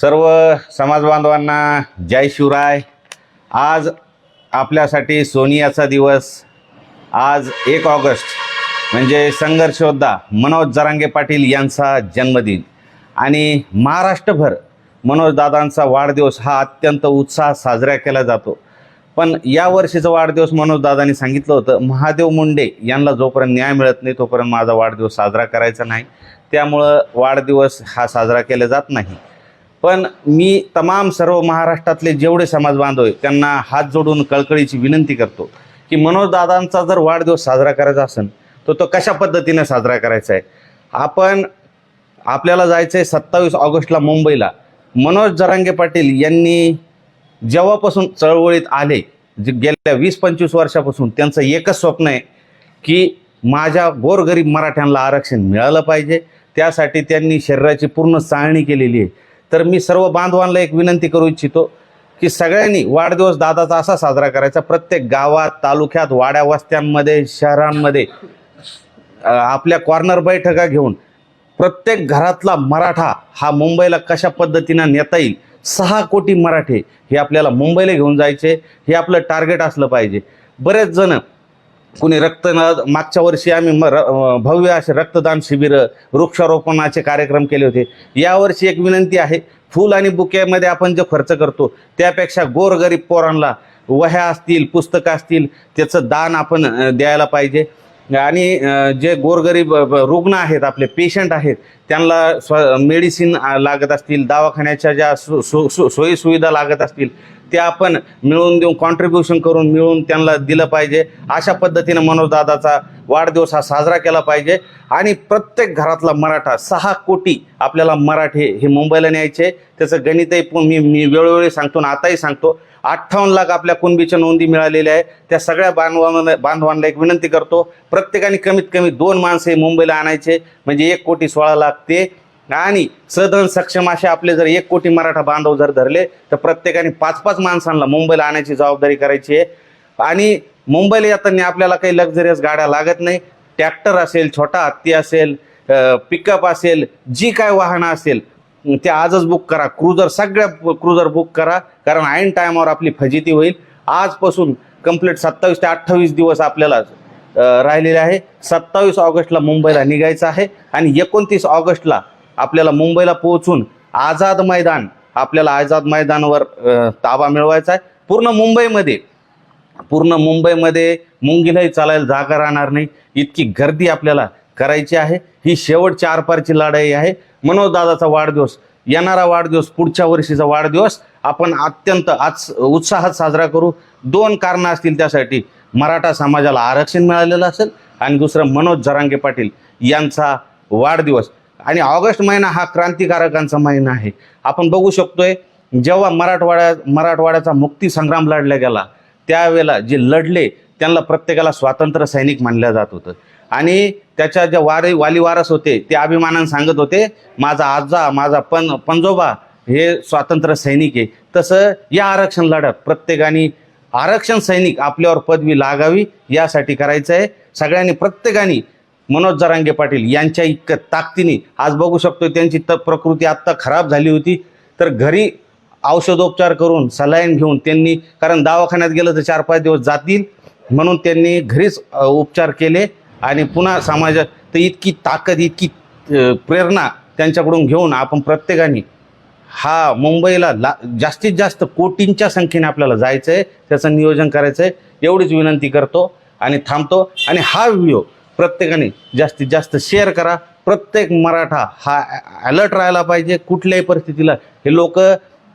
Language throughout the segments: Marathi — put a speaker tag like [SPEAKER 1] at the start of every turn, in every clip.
[SPEAKER 1] सर्व समाज बांधवांना जय शिवराय. आज आपल्यासाठी सोनियाचा दिवस. आज एक ऑगस्ट म्हणजे संघर्षयोद्धा मनोज जरांगे पाटील यांचा जन्मदिन. आणि महाराष्ट्रभर मनोजदादांचा वाढदिवस हा अत्यंत उत्साहात साजरा केला जातो. पण या वर्षीचा वाढदिवस मनोजदादांनी सांगितलं होतं महादेव मुंडे यांना जोपर्यंत न्याय मिळत नाही तोपर्यंत माझा वाढदिवस साजरा करायचा नाही. त्यामुळं वाढदिवस हा साजरा केला जात नाही. पण मी तमाम सर्व महाराष्ट्रातले जेवढे समाज बांधव आहे त्यांना हात जोडून कळकळीची विनंती करतो की मनोज दादांचा जर वाढदिवस साजरा करायचा असेल तर तो कशा पद्धतीने साजरा करायचा आहे? आपण आपल्याला जायचं आहे सत्तावीस ऑगस्टला मुंबईला. मनोज जरांगे पाटील यांनी जेव्हापासून चळवळीत आले जे गेल्या वीस पंचवीस वर्षापासून त्यांचं एकच स्वप्न आहे की माझ्या गोरगरीब मराठ्यांना आरक्षण मिळालं पाहिजे. त्यासाठी त्यांनी शरीराची पूर्ण चाळणी केलेली आहे. तर मी सर्व बांधवांना एक विनंती करू इच्छितो की सगळ्यांनी वाढदिवस दादाचा असा साजरा करायचा. प्रत्येक गावात तालुक्यात वाड्या वस्त्यांमध्ये शहरांमध्ये आपल्या कॉर्नर बैठका घेऊन प्रत्येक घरातला मराठा हा मुंबईला कशा पद्धतीनं नेता येईल? सहा कोटी मराठे हे आपल्याला मुंबईला घेऊन जायचे. हे आपलं टार्गेट असलं पाहिजे. बरेच जण कुणी रक्त मागच्या वर्षी आम्ही म र भव्य असे रक्तदान शिबिरं वृक्षारोपणाचे कार्यक्रम केले होते. यावर्षी एक विनंती आहे फूल आणि बुकेमध्ये आपण जो खर्च करतो त्यापेक्षा गोरगरीब पोरांना वह्या असतील पुस्तकं असतील त्याचं दान आपण द्यायला पाहिजे. आणि जे गोरगरीब रुग्ण आहेत आपले पेशंट आहेत त्यांना स्व मेडिसिन लागत असतील दवाखान्याच्या ज्या सु सो सो- सोयीसुविधा लागत असतील ते आपण मिळवून देऊन कॉन्ट्रीब्युशन करून मिळवून त्यांना दिलं पाहिजे. अशा पद्धतीनं मनोजदादाचा वाढदिवस हा साजरा केला पाहिजे. आणि प्रत्येक घरातला मराठा सहा कोटी आपल्याला मराठी हे मुंबईला न्यायचे. त्याचं गणितही पु- मी मी वेळोवेळी सांगतो आणि आताही सांगतो. अठ्ठावन्न लाख आपल्या कुणबीच्या नोंदी मिळालेल्या आहे त्या सगळ्या बांधवांना बांधवांना एक विनंती करतो. प्रत्येकाने कमीत कमी दोन माणसं हे मुंबईला आणायचे. म्हणजे एक कोटी सोळा लाख ते आणि सदन सक्षम असे आपले जर एक कोटी मराठा बांधव जर धरले तर प्रत्येकाने पाच पाच माणसांना मुंबईला आणायची जबाबदारी करायची आहे. आणि मुंबईला येताना आपल्याला काही लक्झरियस गाड्या लागत नाही. ट्रॅक्टर असेल छोटा हत्ती असेल पिकअप असेल जी काय वाहनं असेल ते आजच बुक करा. क्रुझर सगळ्या क्रुझर बुक करा. कारण ऐन टायमावर आपली फजिती होईल. आजपासून कंप्लीट सत्तावीस ते अठ्ठावीस दिवस आपल्याला राहिलेले आहे. सत्तावीस ऑगस्टला मुंबईला निघायचं आहे. आणि एकोणतीस ऑगस्टला आपल्याला मुंबईला पोहोचून आझाद मैदान आपल्याला आझाद मैदानावर ताबा मिळवायचा आहे. पूर्ण मुंबईमध्ये पूर्ण मुंबईमध्ये मुंगीलाही चालायला जागा राहणार नाही. इतकी गर्दी आपल्याला करायची आहे. ही शेवटच्या आरपारची लढाई आहे. मनोजदादाचा वाढदिवस येणारा वाढदिवस पुढच्या वर्षीचा वाढदिवस आपण अत्यंत आज उत्साहात साजरा करू. दोन कारणं असतील त्यासाठी. मराठा समाजाला आरक्षण मिळालेलं असेल आणि दुसरं मनोज जरांगे पाटील यांचा वाढदिवस. आणि ऑगस्ट महिना हा क्रांतिकारकांचा महिना आहे. आपण बघू शकतोय जेव्हा मराठवाड्या मराठवाड्याचा मुक्ती संग्राम लढला गेला त्यावेळेला जे लढले त्यांना प्रत्येकाला स्वातंत्र्य सैनिक मानलं जात होतं. आणि त्याच्या ज्या वारी वाली वारस होते ते अभिमानानं सांगत होते माझा आजा माझा पण पंजोबा हे स्वातंत्र्य सैनिक आहे. तसं या आरक्षण लढ्यात प्रत्येकाने आरक्षण सैनिक आपल्यावर पदवी लागावी यासाठी करायचं आहे सगळ्यांनी प्रत्येकाने मनोज जरांगे पाटील यांच्या इतकं ताकदीने आज बघू शकतो त्यांची त प्रकृती आत्ता खराब झाली होती. तर घरी औषधोपचार करून सलाईन घेऊन त्यांनी कारण दवाखान्यात गेलं तर चार पाच दिवस जातील म्हणून त्यांनी घरीच उपचार केले आणि पुन्हा समाजात तर इतकी ताकद इतकी प्रेरणा त्यांच्याकडून घेऊन आपण प्रत्येकाने हा मुंबईला ला जास्तीत जास्त कोटींच्या संख्येने आपल्याला जायचं आहे त्याचं नियोजन करायचं आहे एवढीच विनंती करतो आणि थांबतो. आणि हा व्हिडिओ प्रत्येकाने जास्तीत जास्त शेअर करा. प्रत्येक मराठा हा अलर्ट राहायला पाहिजे. कुठल्याही परिस्थितीला हे लोक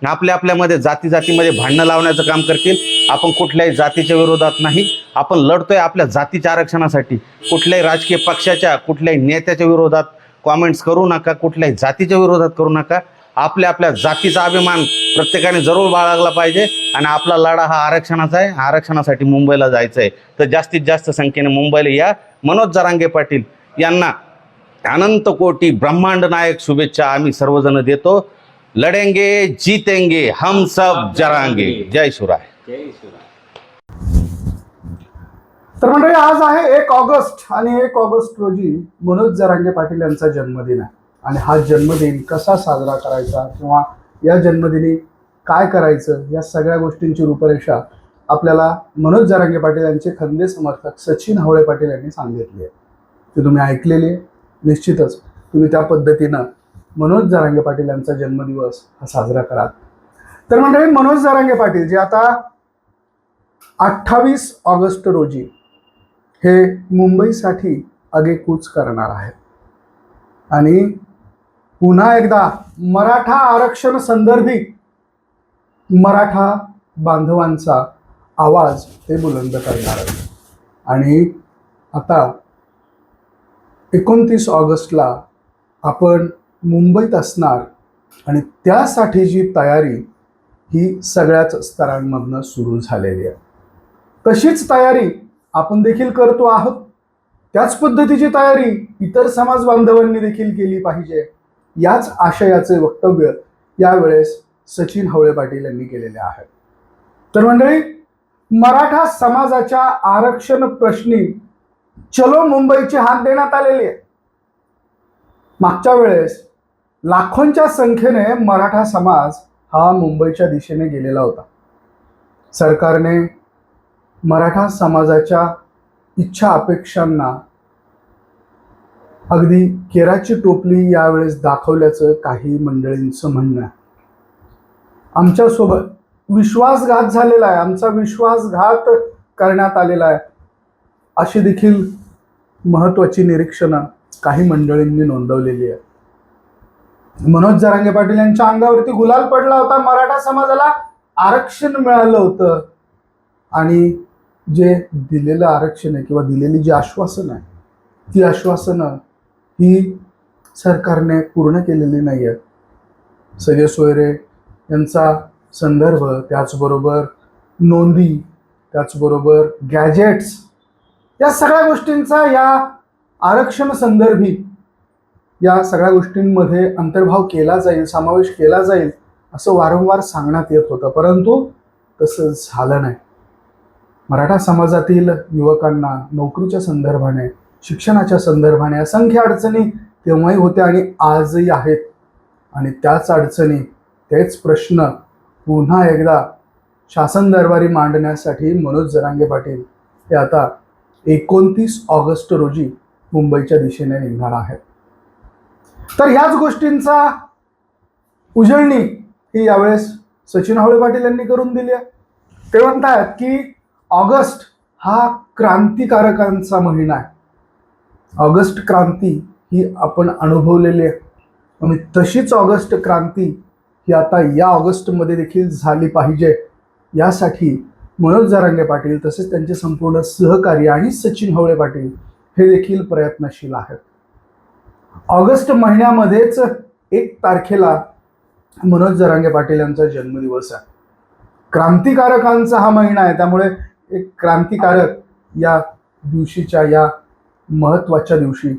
[SPEAKER 1] आपल्या आपल्यामध्ये जाती जातीमध्ये भांडणं लावण्याचं काम करतील. आपण कुठल्याही जातीच्या विरोधात नाही. आपण लढतोय आपल्या जातीच्या आरक्षणासाठी. कुठल्याही राजकीय पक्षाच्या कुठल्याही नेत्याच्या विरोधात कॉमेंट्स करू नका. कुठल्याही जातीच्या विरोधात करू नका. आपल्या आपल्या जातीचा अभिमान प्रत्येकाने जरूर बाळगला पाहिजे. आणि आपला लढा हा आरक्षणाचा आहे. आरक्षणासाठी मुंबईला जायचं आहे तर जास्तीत जास्त संख्येने मुंबईला या. मनोज जरांगे पाटील यांना अनंत कोटी ब्रह्मांड नायक शुभेच्छा आम्ही सर्वजण देतो. लढेंगे जीतेंगे हम सब जरांगे. जय शिवराय.
[SPEAKER 2] तर मंडळी आज आहे एक ऑगस्ट आणि एक ऑगस्ट रोजी मनोज जरांगे पाटील यांचा जन्मदिन आहे. आणि हा जन्मदिन कसा साजरा करायचा किंवा या जन्मदिनी काय करायचं या सगळ्या गोष्टींची रूपरेषा आपल्याला मनोज जारांगे पाटील यांचे खंदे समर्थक सचिन हवळे पाटील यांनी सांगितली आहे. ती तुम्ही ऐकलेली आहे. निश्चितच तुम्ही त्या पद्धतीनं मनोज जारांगे पाटील यांचा जन्मदिवस हा साजरा करा तर मंडळी मनोज जारांगे पाटील जे आता अठ्ठावीस ऑगस्ट रोजी हे मुंबईसाठी आगेकूच करणार आहेत. आणि पुन्हा एकदा मराठा आरक्षण संदर्भी मराठा बांधवांचा आवाज ते बुलंद करणार आणि आता एकोणतीस ऑगस्टला आपण मुंबईत असणार आणि त्यासाठीची तयारी ही सगळ्याच स्तरांमधनं सुरू झालेली आहे. तशीच तयारी आपण देखील करतो आहोत. त्याच पद्धतीची तयारी इतर समाज बांधवांनी देखील केली पाहिजे. याच आशयाचे वक्तव्य यावेळेस सचिन हवळे पाटील यांनी केलेले आहे. तर मंडळी मराठा समाजाच्या आरक्षण प्रश्नी चलो मुंबईची हात देण्यात आलेली आहे मागच्या वेळेस लाखोंच्या संख्येने मराठा समाज हा मुंबईच्या दिशेने गेलेला होता. सरकारने मराठा समाजाच्या इच्छा अपेक्षांना अगदी केराची टोपली यावेळेस दाखवल्याचं काही मंडळींचं म्हणणं आहे. आमच्यासोबत विश्वासघात झालेला आहे. आमचा विश्वासघात करण्यात आलेला आहे. अशी देखील महत्त्वाची निरीक्षणं काही मंडळींनी नोंदवलेली आहे मनोज जरांगे पाटील यांच्या अंगावरती गुलाल पडला होता. मराठा समाजाला आरक्षण मिळालं होतं. आणि जे दिलेलं आरक्षण आहे किंवा दिलेली जी आश्वासनं आहे ती आश्वासनं ही सरकारने पूर्ण केलेली नाही आहेत सगळे सोयरे यांचा संदर्भ त्याचबरोबर नोंदी त्याचबरोबर गॅजेट्स या सगळ्या गोष्टींचा या आरक्षण संदर्भी या सगळ्या गोष्टींमध्ये अंतर्भाव केला जाईल समावेश केला जाईल असं वारंवार सांगण्यात येत होतं. परंतु तसं झालं नाही. मराठा समाजातील युवकांना नोकरीच्या संदर्भाने शिक्षणाच्या संदर्भाने असंख्य अडचणी तेव्हाही होत्या आणि आजही आहेत. आणि त्याच अडचणी तेच प्रश्न पुन्हा एकदा शासन दरबारी मांडण्यासाठी मनोज जरांगे पाटील हे आता एकोणतीस ऑगस्ट रोजी मुंबईच्या दिशेने निघणार आहेत. तर ह्याच गोष्टींचा उजळणी ही यावेळेस सचिन हवळे पाटील यांनी करून दिली आहे. ते म्हणतात की ऑगस्ट हा क्रांतिकारकांचा महिना आहे. ऑगस्ट क्रांती ही आपण अनुभवलेली आहे. आणि तशीच ऑगस्ट क्रांती ही आता या ऑगस्टमध्ये देखील झाली पाहिजे. यासाठी मनोज जारांगे पाटील तसेच त्यांचे संपूर्ण सहकारी आणि सचिन हवळे पाटील हे देखील प्रयत्नशील आहेत. ऑगस्ट महिन्यामध्येच एक तारखेला मनोज जरांगे पाटील यांचा जन्मदिवस आहे. क्रांतिकारकांचा हा महिना आहे. त्यामुळे एक क्रांतिकारक या दिवशीच्या या महत्त्वाच्या दिवशी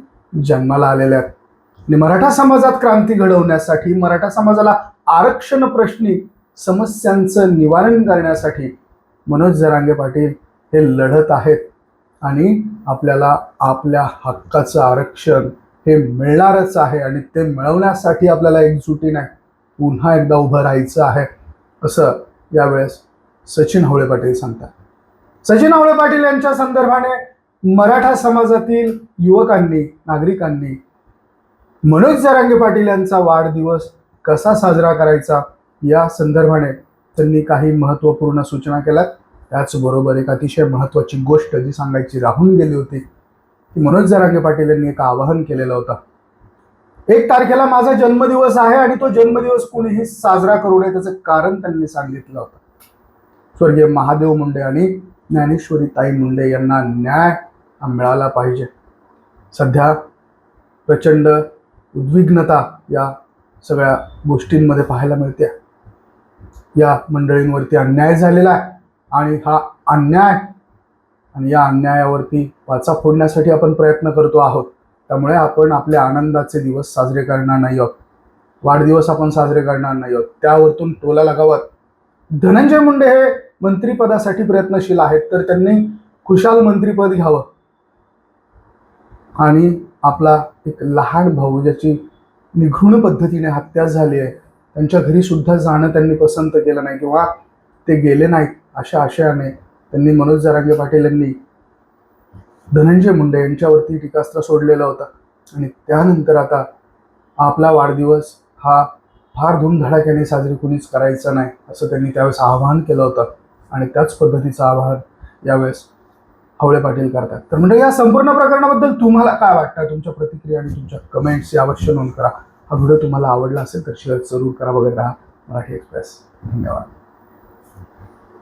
[SPEAKER 2] जन्माला आलेल्या आहेत. आणि मराठा समाजात क्रांती घडवण्यासाठी मराठा समाजाला आरक्षण प्रश्नी समस्यांचं निवारण करण्यासाठी मनोज जरांगे पाटील हे लढत आहेत. आणि आपल्याला आपल्या हक्काचं आरक्षण हे मिळणारच आहे आणि ते मिळवण्यासाठी आपल्याला एकजुटीने पुन्हा एकदा उभं राहायचं आहे असं यावेळेस सचिन हवळे पाटील सांगतात. सचिन हवळे पाटील यांच्या संदर्भाने मराठा समाजातील युवकांनी नागरिकांनी मनोज जरांगे पाटील यांचा वाढदिवस कसा साजरा करायचा या संदर्भाने त्यांनी काही महत्त्वपूर्ण सूचना केल्यात. त्याचबरोबर एक अतिशय महत्त्वाची गोष्ट जी सांगायची राहून गेली होती की मनोज जरांगे पाटील यांनी एक आवाहन केलेलं होतं. एक तारखेला माझा जन्मदिवस आहे आणि तो जन्मदिवस कुणीही साजरा करू नये त्याचं कारण त्यांनी सांगितलं होतं. स्वर्गीय महादेव मुंडे आणि ज्ञानेश्वरी ताई मुंडे यांना न्याय मिळाला पाहिजे. सध्या प्रचंड उद्विग्नता या सगळ्या गोष्टींमध्ये पाहायला मिळते. या मंडळींवरती अन्याय झालेला आहे आणि हा अन्याय आणि या अन्यायावरती वाचा फोडण्यासाठी आपण प्रयत्न करतो आहोत. त्यामुळे आपण आपले आनंदाचे दिवस साजरे करणार नाही आहोत. वाढदिवस आपण साजरे करणार नाही आहोत. त्यावरतून टोला लगावत धनंजय मुंडे हे मंत्रिपदासाठी प्रयत्नशील आहेत तर त्यांनी खुशाल मंत्रिपद घ्यावं. आणि आपला एक लहान भाऊ ज्याची निघृण पद्धतीने हत्या झाली आहे त्यांच्या घरी सुद्धा जाणं त्यांनी पसंत केलं नाही किंवा ते गेले नाहीत अशा आशयाने त्यांनी मनोज जरांगे पाटील यांनी धनंजय मुंडे यांच्यावरती टीकास्त्र सोडलेलं होतं. आणि त्यानंतर आता आपला वाढदिवस हा फार धूमधडाक्याने साजरी कुणीच करायचा नाही असं त्यांनी त्यावेळेस आवाहन केलं होतं. आणि त्याच पद्धतीचं आवाहन यावेळेस हवळे पाटील करतात. तर म्हणजे या संपूर्ण प्रकरणाबद्दल तुम्हाला काय वाटतं? तुमच्या प्रतिक्रिया आणि तुमच्या कमेंट्स अवश्य नोंद करा. हा व्हिडिओ तुम्हाला आवडला असेल तर शेअर जरूर करा बघत राहा. मराठी एक्सप्रेस धन्यवाद.